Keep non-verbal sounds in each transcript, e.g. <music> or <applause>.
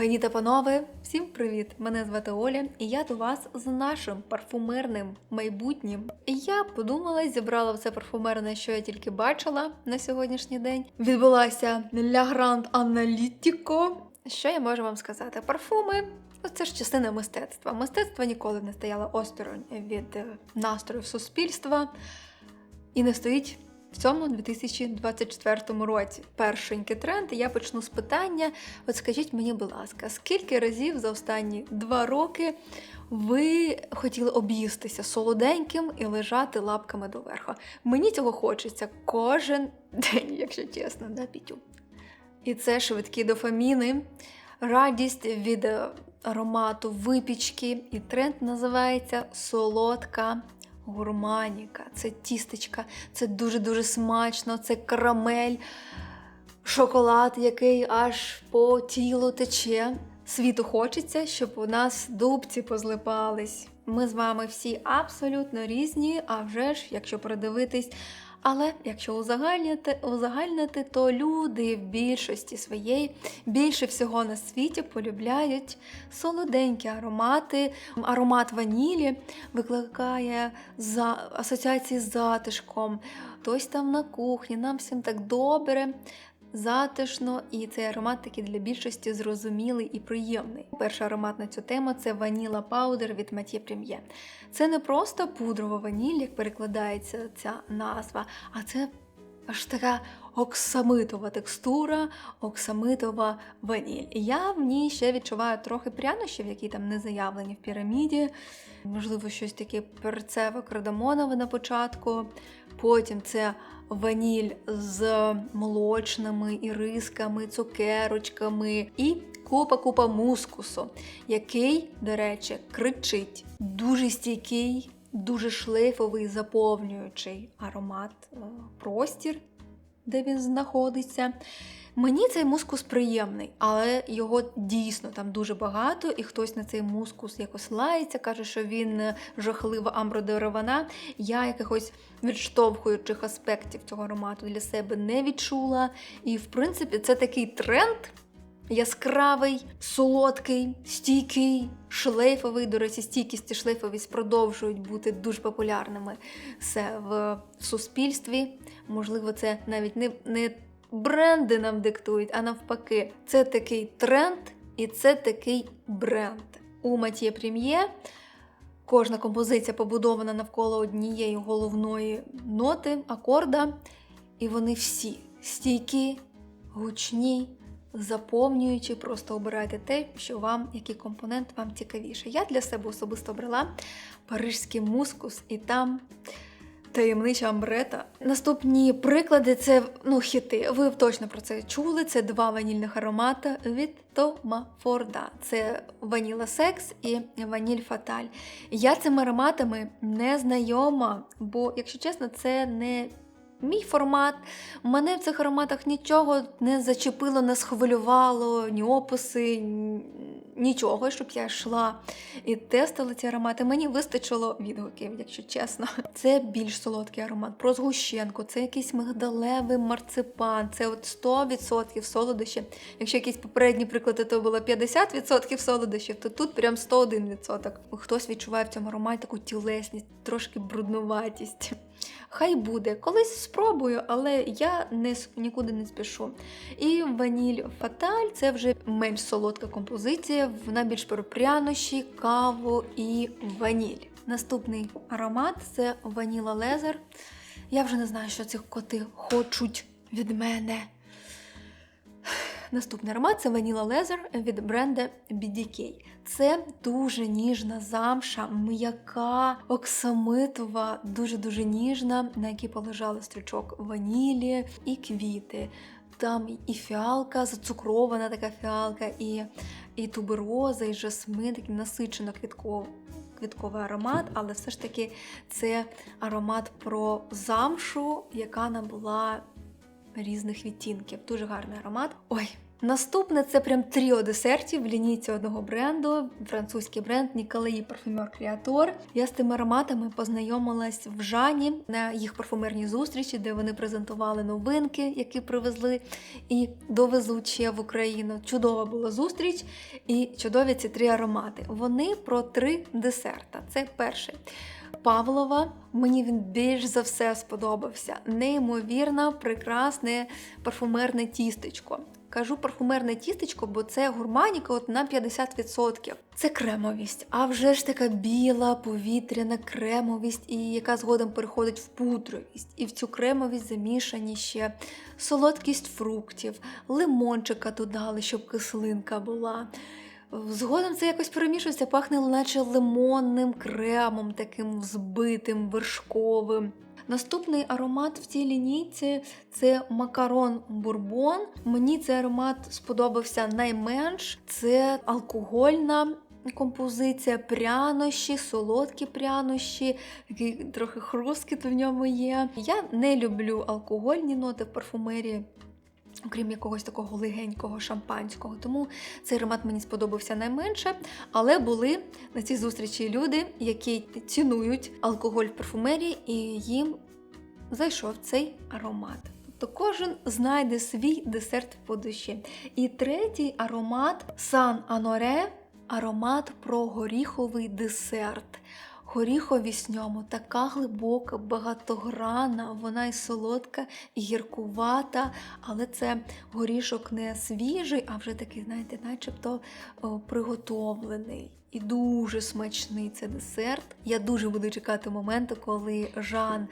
Пані та панове, всім привіт! Мене звати Оля, і я до вас з нашим парфумерним майбутнім. Я подумала, зібрала все парфумерне, що я тільки бачила на сьогоднішній день. Відбулася La Grand Analytico. Що я можу вам сказати? Парфуми Це ж частина мистецтва. Мистецтво ніколи не стояло осторонь від е, настроїв суспільства і не стоїть в цьому 2024 році. Першенький тренд. Я почну з питання. От скажіть мені, будь ласка, скільки разів за останні два роки ви хотіли об'їстися солоденьким і лежати лапками доверху? Мені цього хочеться кожен день, якщо чесно, да, Пітю? І це швидкі дофаміни, радість від е, аромату випічки. І тренд називається солодка гурманіка. Це тістечка, це дуже-дуже смачно, це карамель, шоколад, який аж по тілу тече. Світу хочеться, щоб у нас дубці позлипались. Ми з вами всі абсолютно різні, а вже ж, якщо передивитись. Але якщо узагальнити, узагальнити, то люди в більшості своєї більше всього на світі полюбляють солоденькі аромати. Аромат ванілі викликає за асоціації з затишком. Хтось там на кухні, нам всім так добре. Затишно, і цей аромат такий для більшості зрозумілий і приємний. Перший аромат на цю тему це ваніла паудер від Mathieu Premier. Це не просто пудрова ваніль, як перекладається ця назва, а це аж така оксамитова текстура, оксамитова ваніль. Я в ній ще відчуваю трохи прянощів, які там не заявлені в піраміді. Можливо, щось таке перцеве кардамонове на початку. Потім це ваніль з молочними ірисками, цукерочками і купа-купа мускусу, який, до речі, кричить. Дуже стійкий, дуже шлейфовий, заповнюючий аромат, е, простір, де він знаходиться. Мені цей мускус приємний, але його дійсно там дуже багато, і хтось на цей мускус якось лається, каже, що він е, жахлива амбродеревана. Я якихось відштовхуючих аспектів цього аромату для себе не відчула. І, в принципі, це такий тренд. Яскравий, солодкий, стійкий, шлейфовий. До речі, стійкість і шлейфовість продовжують бути дуже популярними все в суспільстві. Можливо, це навіть не, не бренди нам диктують, а навпаки, це такий тренд і це такий бренд. У Матьє Прім'є кожна композиція побудована навколо однієї головної ноти, акорда, і вони всі стійкі, гучні. Заповнюючи, просто обирайте те, що вам, який компонент вам цікавіше. Я для себе особисто обрала парижський мускус, і там таємнича амбрета. Наступні приклади це ну, хіти. Ви точно про це чули. Це два ванільних аромати від Тома Форда. Це ваніла секс і ваніль фаталь. Я цими ароматами не знайома, бо, якщо чесно, це не Мій формат, мене в цих ароматах нічого не зачепило, не схвилювало, ні описи, нічого, щоб я йшла і тестила ці аромати. Мені вистачило відгуків, якщо чесно. Це більш солодкий аромат. Про згущенку, це якийсь мигдалевий марципан, це от 100% солодощі. Якщо якісь попередні приклади, то було 50% солодощів, то тут прям 101%. Хтось відчуває в цьому ароматі таку тілесність, трошки бруднуватість. Хай буде, колись спробую, але я не, нікуди не спішу. І ваніль Фаталь це вже менш солодка композиція, вона більш про прянощі, каву і ваніль. Наступний аромат це ваніла лезер. Я вже не знаю, що ці коти хочуть від мене. Наступний аромат це ваніла лезер від бренда BDK. Це дуже ніжна замша, м'яка, оксамитова, дуже-дуже ніжна, на якій полежали стрічок ванілі і квіти. Там і фіалка, зацукрована така фіалка, і і тубероза, і жасмин, такий насичено квітковий квітковий аромат, але все ж таки це аромат про замшу, яка набула різних відтінків. Дуже гарний аромат. Ой, Наступне це прям тріо десертів в лінійці одного бренду, французький бренд Ніколаї Парфюмер Creator. Я з тими ароматами познайомилась в Жані на їх парфумерній зустрічі, де вони презентували новинки, які привезли і довезуть ще в Україну. Чудова була зустріч і чудові ці три аромати. Вони про три десерта. Це перший. Павлова, мені він більш за все сподобався. Неймовірно, прекрасне парфумерне тістечко. Кажу парфумерне тістечко, бо це гурманіка от на 50%. Це кремовість, а вже ж така біла, повітряна кремовість, і яка згодом переходить в пудровість. І в цю кремовість замішані ще солодкість фруктів, лимончика додали, щоб кислинка була. Згодом це якось перемішується, пахне наче лимонним кремом, таким взбитим, вершковим. Наступний аромат в цій лінійці це макарон бурбон. Мені цей аромат сподобався найменш. Це алкогольна композиція, прянощі, солодкі прянощі, які трохи хрускіт в ньому є. Я не люблю алкогольні ноти в парфумерії. Окрім якогось такого легенького шампанського. Тому цей аромат мені сподобався найменше. Але були на цій зустрічі люди, які цінують алкоголь в парфумерії, і їм зайшов цей аромат. Тобто кожен знайде свій десерт по душі. І третій аромат Сан Аноре аромат про горіховий десерт. Горіховість в ньому така глибока, багатограна, вона і солодка, і гіркувата, але це горішок не свіжий, а вже такий, знаєте, начебто приготовлений. І дуже смачний це десерт. Я дуже буду чекати моменту, коли Жан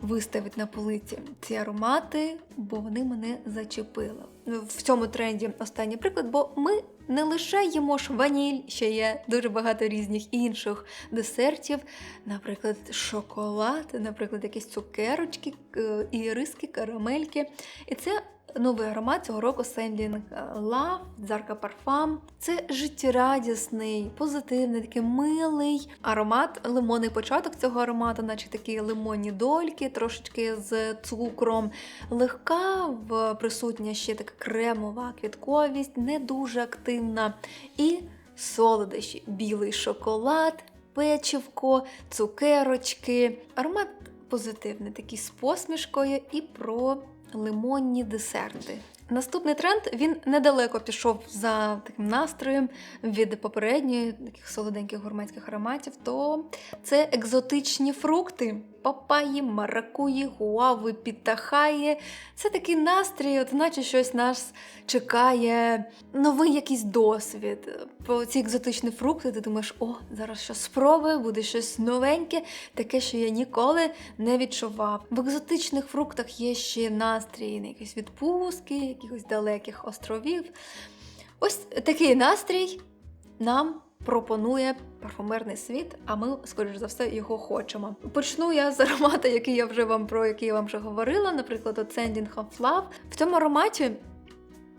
виставить на полиці ці аромати, бо вони мене зачепили. В цьому тренді останній приклад, бо ми не лише їмо ж ваніль, ще є дуже багато різних інших десертів, наприклад, шоколад, наприклад, якісь цукерочки, е, іриски, карамельки. І це новий аромат цього року Sending Love, Зарка Парфам. Це життєрадісний, позитивний, такий милий аромат, лимонний початок цього аромату, наче такі лимонні дольки, трошечки з цукром. Легка, в присутня ще така кремова квітковість, не дуже активна. І солодощі, білий шоколад, печивко, цукерочки. Аромат позитивний, такий з посмішкою і про лимонні десерти. Наступний тренд він недалеко пішов за таким настроєм від попередньої таких солоденьких гурманських ароматів, то це екзотичні фрукти. Папаї, маракуї, гуави, пітахаї. Це такий настрій, от наче щось нас чекає, новий якийсь досвід. Про ці екзотичні фрукти, ти думаєш, о, зараз щось спробую, буде щось новеньке, таке, що я ніколи не відчував. В екзотичних фруктах є ще настрій на якісь відпустки, якихось далеких островів. Ось такий настрій нам пропонує парфумерний світ, а ми, скоріш за все, його хочемо. Почну я з аромату, який я вже вам про який я вам вже говорила, наприклад, от of Love. В цьому ароматі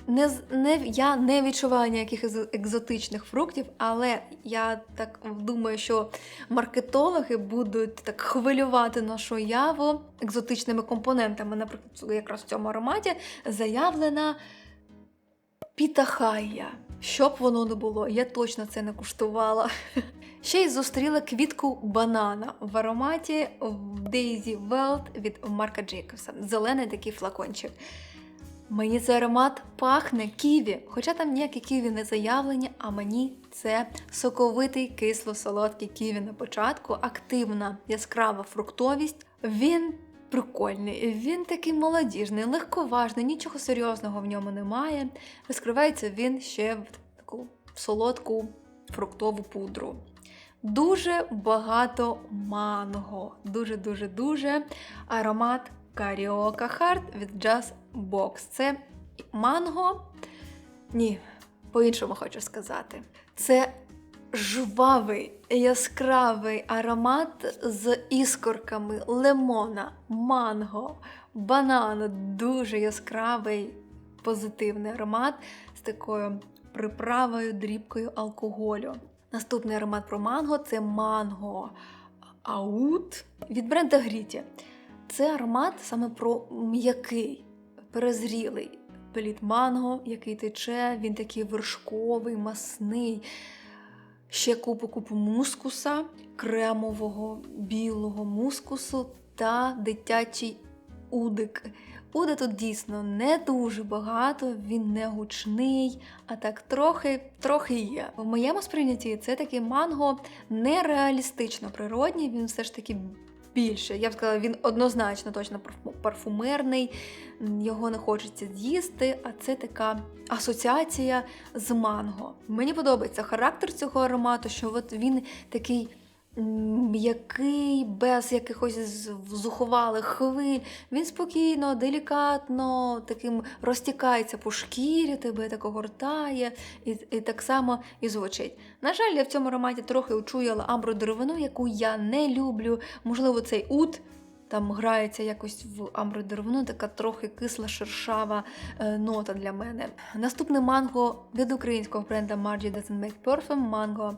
не, не, я не відчуваю ніяких екзотичних фруктів, але я так думаю, що маркетологи будуть так хвилювати нашу уяву екзотичними компонентами. Наприклад, якраз в цьому ароматі заявлена пітахая. Щоб воно не було, я точно це не куштувала. <laughs> Ще й зустріла квітку банана в ароматі Daisy Welt від Марка Джейкобса. Зелений такий флакончик. Мені цей аромат пахне ківі, хоча там ніякі ківі не заявлені, а мені це соковитий кисло-солодкий ківі на початку, активна яскрава фруктовість. Він прикольний, він такий молодіжний, легковажний, нічого серйозного в ньому немає. Розкривається він ще в таку солодку фруктову пудру. Дуже багато манго. Дуже-дуже дуже аромат Каріока Хард від Jazz Box. Це манго. Ні, по-іншому хочу сказати. Це жвавий, яскравий аромат з іскорками лимона, манго, банану. Дуже яскравий, позитивний аромат з такою приправою, дрібкою алкоголю. Наступний аромат про манго це манго аут від бренда Гріті. Це аромат саме про м'який, перезрілий, плід манго, який тече, він такий вершковий, масний. Ще купу-купу мускуса, кремового білого мускусу та дитячий удик. Уда тут дійсно не дуже багато, він не гучний, а так трохи, трохи є. В моєму сприйнятті це такий манго нереалістично природній, він все ж таки більше. Я б сказала, він однозначно точно парфумерний, його не хочеться з'їсти, а це така асоціація з манго. Мені подобається характер цього аромату, що от він такий м'який, без якихось з- зухвалих хвиль. Він спокійно, делікатно, таким розтікається по шкірі, тебе так огортає, і, і так само і звучить. На жаль, я в цьому ароматі трохи учуяла амбродеревину, яку я не люблю. Можливо, цей ут. Там грається якось в амбродеревину, така трохи кисла шершава е, нота для мене. Наступне манго від українського бренда Margie Doesn't Make Perfume, манго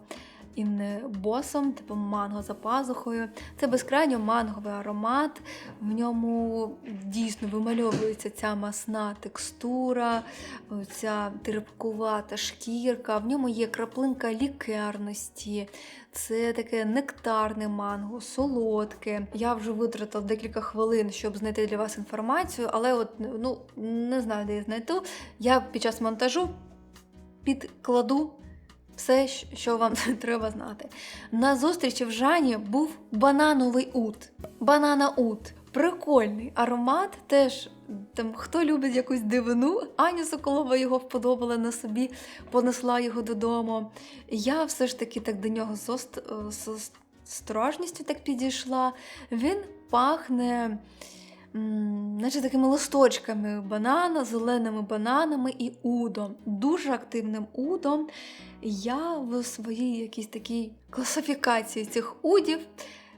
in босом, типу манго за пазухою. Це безкрайньо манговий аромат. В ньому дійсно вимальовується ця масна текстура, ця терпкувата шкірка. В ньому є краплинка лікерності. Це таке нектарне манго, солодке. Я вже витратила декілька хвилин, щоб знайти для вас інформацію, але от ну не знаю, де я знайду. Я під час монтажу підкладу все, що вам <laughs> треба знати. На зустрічі в Жані був банановий ут. Банана ут. Прикольний аромат. Теж там хто любить якусь дивину, Аня Соколова його вподобала на собі, понесла його додому. Я все ж таки так до нього з ост- з осторожністю так підійшла. Він пахне. Наче такими листочками банана, зеленими бананами і удом, дуже активним удом. Я в своїй якійсь такій класифікації цих удів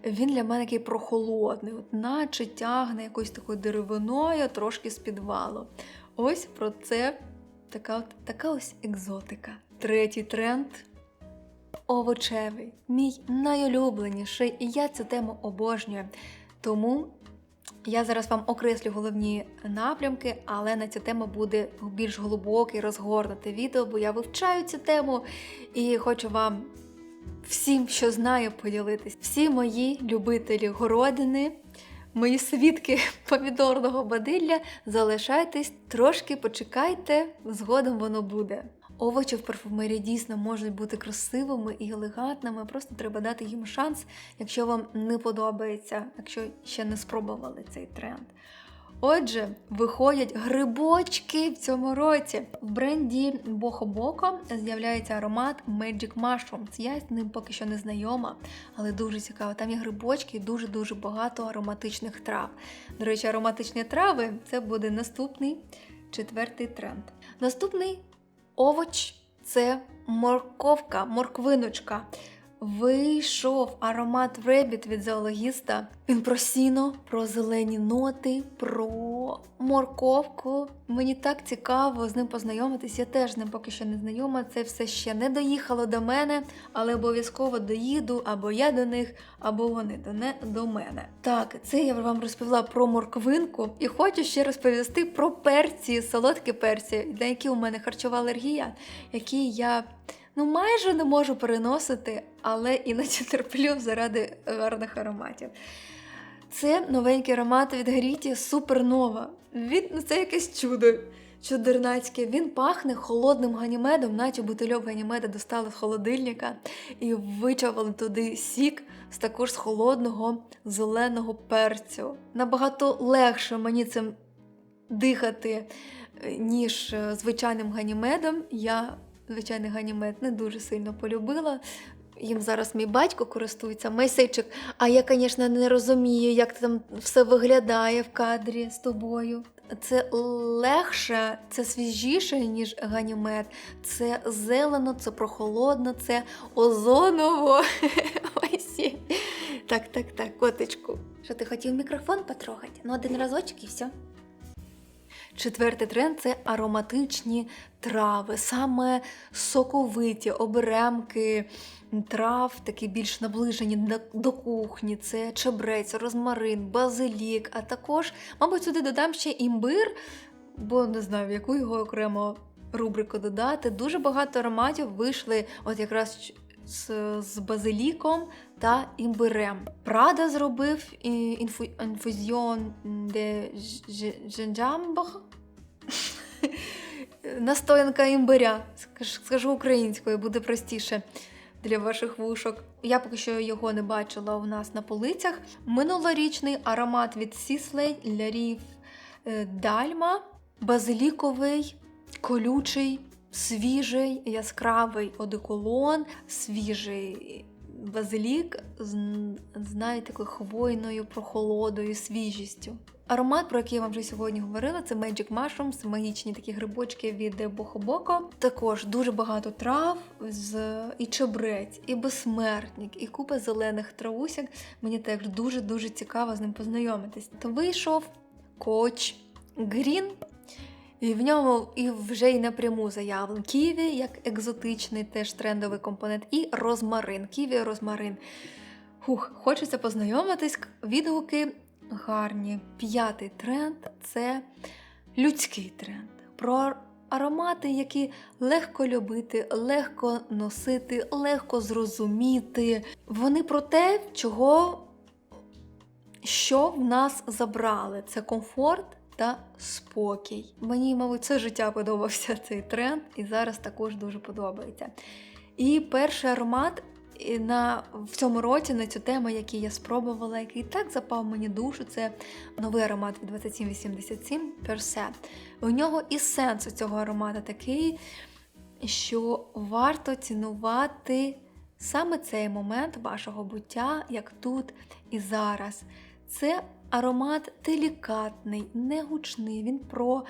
він для мене такий прохолодний, от наче тягне якоюсь такою деревиною, трошки з підвалу. Ось про це така, от, така ось екзотика. Третій тренд овочевий. Мій найулюбленіший, і я цю тему обожнюю. Тому я зараз вам окреслю головні напрямки, але на цю тему буде більш глибоке і розгорнуте відео, бо я вивчаю цю тему і хочу вам всім, що знаю, поділитись. Всі мої любителі городини, мої свідки <laughs> помідорного бадилля, залишайтесь, трошки почекайте, згодом воно буде. Овочі в парфумерії дійсно можуть бути красивими і елегантними, просто треба дати їм шанс, якщо вам не подобається, якщо ще не спробували цей тренд. Отже, виходять грибочки в цьому році. В бренді Бохо Боко з'являється аромат Magic Mushrooms. Я з ним поки що не знайома, але дуже цікаво. Там є грибочки і дуже-дуже багато ароматичних трав. До речі, ароматичні трави це буде наступний четвертий тренд. Наступний овоч це морковка, морквиночка. Вийшов аромат Ребіт від зоологіста. Він про сіно, про зелені ноти, про морковку. Мені так цікаво з ним познайомитись. Я теж ним поки що не знайома. Це все ще не доїхало до мене, але обов'язково доїду або я до них, або вони до, не, до мене. Так, це я вам розповіла про морквинку і хочу ще розповісти про перці, солодкі перці, на які у мене харчова алергія, які я ну майже не можу переносити, але іноді <laughs> терплю заради гарних ароматів. Це новенький аромат від Гаріті Супернова. Він ну, це якесь чудо. Чудернацьке, він пахне холодним ганімедом, наче бутильок ганімеда достали з холодильника і вичавили туди сік з також з холодного зеленого перцю. Набагато легше мені цим дихати, ніж е, звичайним ганімедом. Я звичайний ганімед не дуже сильно полюбила. Їм зараз мій батько користується, Майсейчик. А я, звісно, не розумію, як там все виглядає в кадрі з тобою. Це легше, це свіжіше, ніж ганімед. Це зелено, це прохолодно, це озоново. <laughs> Так, так, так, котичку. Що ти хотів мікрофон потрогати? Ну, один разочок і все. Четвертий тренд це ароматичні трави, саме соковиті оберемки трав, такі більш наближені до- кухні. Це чебрець, розмарин, базилік, а також, мабуть, сюди додам ще імбир. бо не знаю, в яку його окремо рубрику додати. Дуже багато ароматів вийшли от якраз з, з базиліком та імбирем. Прада зробив інфу, інфузіон де дженджамбр. <laughs> Настоянка імбиря. Скажу українською, буде простіше для ваших вушок. Я поки що його не бачила у нас на полицях. Минулорічний аромат від Сіслей Лярів е, Дальма. Базиліковий, колючий, свіжий, яскравий одеколон, свіжий базилік з, з навіть такою хвойною прохолодою, свіжістю. Аромат, про який я вам вже сьогодні говорила, це Magic Mushrooms, магічні такі грибочки від Бохобоко. Також дуже багато трав з і чебрець, і безсмертник, і купа зелених травусяк. Мені теж дуже-дуже цікаво з ним познайомитись. То вийшов коч Грін. І в ньому і вже й напряму заявлен ківі, як екзотичний теж трендовий компонент, і розмарин. Ківі, розмарин. Хух, хочеться познайомитись. Відгуки гарні. П'ятий тренд це людський тренд. Про аромати, які легко любити, легко носити, легко зрозуміти. Вони про те, чого що в нас забрали. Це комфорт та спокій. Мені, мабуть, все життя подобався цей тренд, і зараз також дуже подобається. І перший аромат на, в цьому році на цю тему, який я спробувала, який так запав мені душу, це новий аромат від 2787 Perse. У нього і сенс у цього аромату такий, що варто цінувати саме цей момент вашого буття, як тут і зараз. Це аромат делікатний, не гучний. Він про,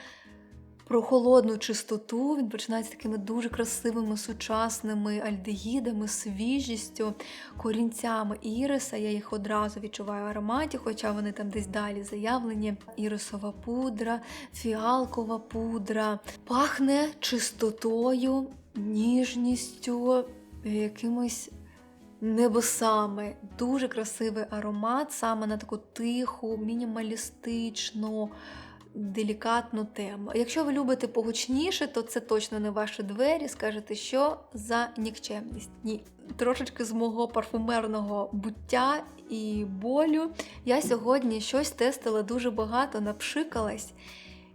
про холодну чистоту. Він починається такими дуже красивими сучасними альдегідами, свіжістю, корінцями іриса. Я їх одразу відчуваю в ароматі, хоча вони там десь далі заявлені. Ірисова пудра, фіалкова пудра. Пахне чистотою, ніжністю, якимось небесами. Дуже красивий аромат, саме на таку тиху, мінімалістичну, делікатну тему. Якщо ви любите погучніше, то це точно не ваші двері. Скажете, що за нікчемність. Ні. Трошечки з мого парфумерного буття і болю. Я сьогодні щось тестила дуже багато, напшикалась.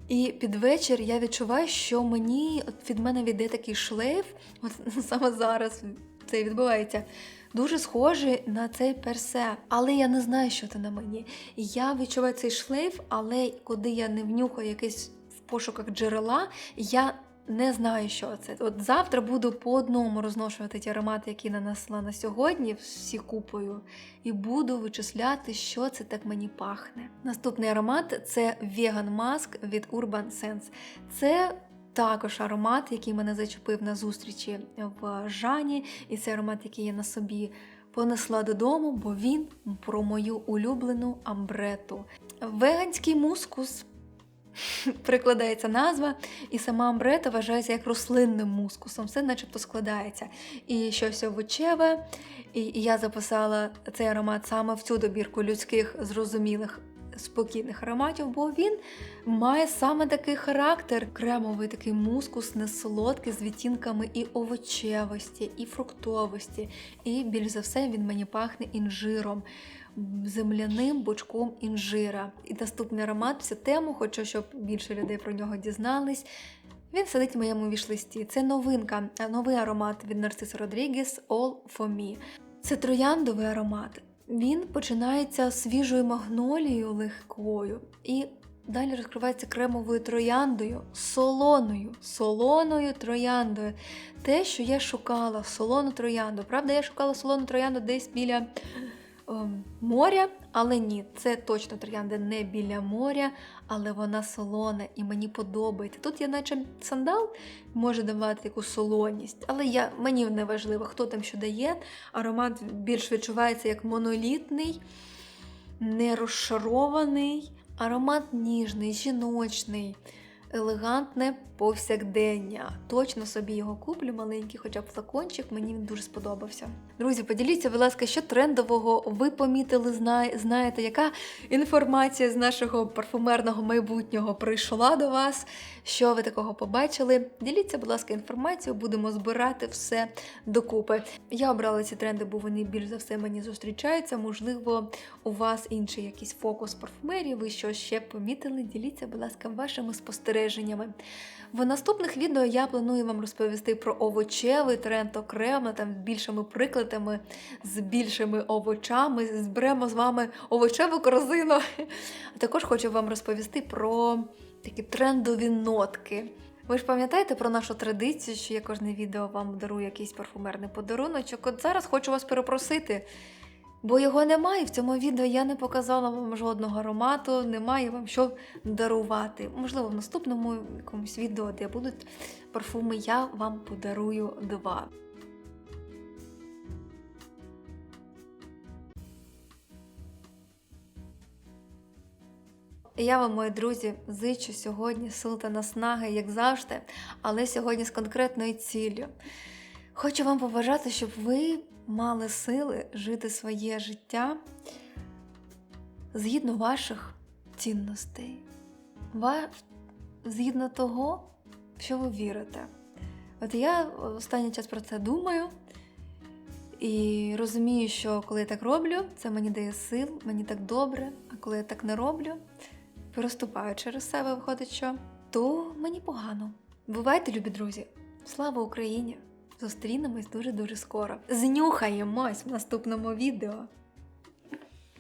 І під вечір я відчуваю, що мені от від мене віде такий шлейф, от <laughs> саме зараз це відбувається. Дуже схожий на цей персе, але я не знаю, що це на мені. Я відчуваю цей шлейф, але коли я не внюхаю якийсь в пошуках джерела, я не знаю, що це. От завтра буду по одному розношувати ті аромати, які нанесла на сьогодні, всі купою, і буду вичисляти, що це так мені пахне. Наступний аромат це Vegan Mask від Urban Sense. Це також аромат, який мене зачепив на зустрічі в Жані, і це аромат, який я на собі понесла додому, бо він про мою улюблену амбрету. Веганський мускус. <laughs> Прикладається назва, і сама амбрета вважається як рослинним мускусом, все начебто складається. І щось овочеве, і я записала цей аромат саме в цю добірку людських зрозумілих спокійних ароматів, бо він має саме такий характер: кремовий такий мускус, несолодкий, з відтінками і овочевості, і фруктовості. І більш за все він мені пахне інжиром. Земляним бочком інжира. І наступний аромат всю тему, хочу, щоб більше людей про нього дізнались. Він сидить в моєму вішлисті. Це новинка, новий аромат від Нарциса Родрігес All for Me. Це трояндовий аромат. Він починається свіжою магнолією легкою і далі розкривається кремовою трояндою, солоною, солоною трояндою. Те, що я шукала, солону троянду. Правда, я шукала солону троянду десь біля моря, але ні, це точно троянда не біля моря, але вона солона і мені подобається. Тут я, наче сандал, може давати таку солоність, але я, мені не важливо, хто там що дає. Аромат більш відчувається як монолітний, не розшарований, аромат ніжний, жіночний. Елегантне повсякдення. Точно собі його куплю, маленький, хоча б флакончик, мені він дуже сподобався. Друзі, поділіться, будь ласка, що трендового ви помітили, зна- знаєте, яка інформація з нашого парфумерного майбутнього прийшла до вас, що ви такого побачили. Діліться, будь ласка, інформацією, будемо збирати все докупи. Я обрала ці тренди, бо вони більш за все мені зустрічаються. Можливо, у вас інший якийсь фокус парфумерії, ви що ще помітили? Діліться, будь ласка, вашими спостереженнями. В наступних відео я планую вам розповісти про овочевий тренд окремо, там з більшими прикладами, з більшими овочами. Зберемо з вами овочеву корзину. <laughs> А також хочу вам розповісти про такі трендові нотки. Ви ж пам'ятаєте про нашу традицію, що я кожне відео вам дарую якийсь парфумерний подаруночок. От зараз хочу вас перепросити. Бо його немає в цьому відео, я не показала вам жодного аромату, немає вам що дарувати. Можливо, в наступному якомусь відео, де будуть парфуми, я вам подарую два. Я вам, мої друзі, зичу сьогодні сил та наснаги, як завжди, але сьогодні з конкретною ціллю. Хочу вам побажати, щоб ви мали сили жити своє життя згідно ваших цінностей, згідно того, що ви вірите. От я останній час про це думаю і розумію, що коли я так роблю, це мені дає сил, мені так добре, а коли я так не роблю, переступаю через себе, виходить, що то мені погано. Бувайте, любі друзі! Слава Україні! Зустрінемось дуже-дуже скоро. Знюхаємось в наступному відео.